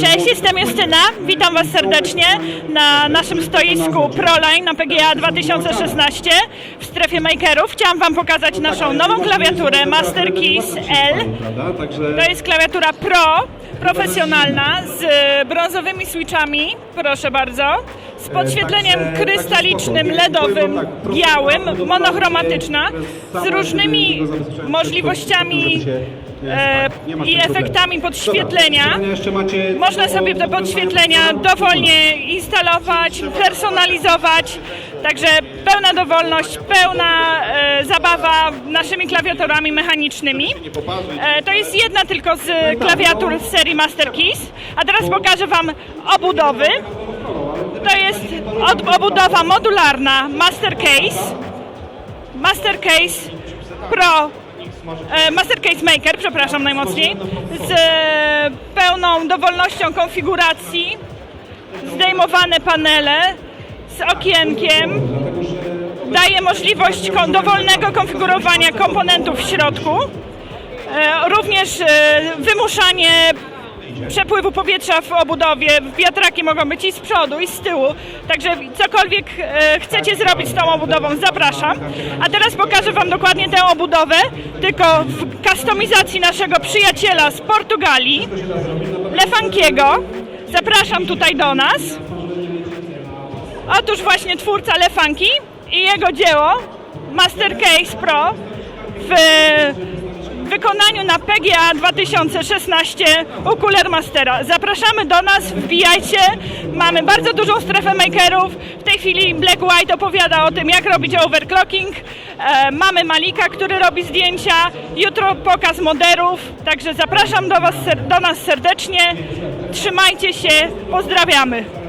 Cześć, jestem Justyna. Witam Was serdecznie na naszym stoisku ProLine na PGA 2016 w strefie makerów. Chciałam Wam pokazać naszą nową klawiaturę Master Keys L. To jest klawiatura Pro, profesjonalna, z brązowymi switchami, proszę bardzo, z podświetleniem krystalicznym. LEDowym, Tak, proszę białym, monochromatyczna, z różnymi możliwościami e, tak, ma i efektami podświetlenia. Można sobie te podświetlenia dowolnie instalować, personalizować. Także pełna dowolność, pełna e, zabawa naszymi klawiaturami mechanicznymi. E, to jest jedna tylko z klawiatur z serii Master Keys. A teraz pokażę Wam obudowy. Obudowa modularna Master Case. Master Case Pro E, Master Case Maker, przepraszam najmocniej, z e, pełną dowolnością konfiguracji, zdejmowane panele z okienkiem, daje możliwość dowolnego konfigurowania komponentów w środku, e, również wymuszanie przepływu powietrza w obudowie, wiatraki mogą być i z przodu i z tyłu, także cokolwiek e, chcecie zrobić z tą obudową, zapraszam. A teraz pokażę Wam dokładnie tę obudowę, tylko w kustomizacji naszego przyjaciela z Portugalii, Lefankiego. Zapraszam tutaj do nas. Otóż właśnie twórca Lefanki i jego dzieło Master Case Pro w wykonaniu na PGA 2016 u Cooler Mastera. Zapraszamy do nas, wbijajcie. Mamy bardzo dużą strefę makerów. W tej chwili Black White opowiada o tym, jak robić overclocking. E, mamy Malika, który robi zdjęcia. Jutro pokaz moderów. Także zapraszam do, was, do nas serdecznie. Trzymajcie się. Pozdrawiamy.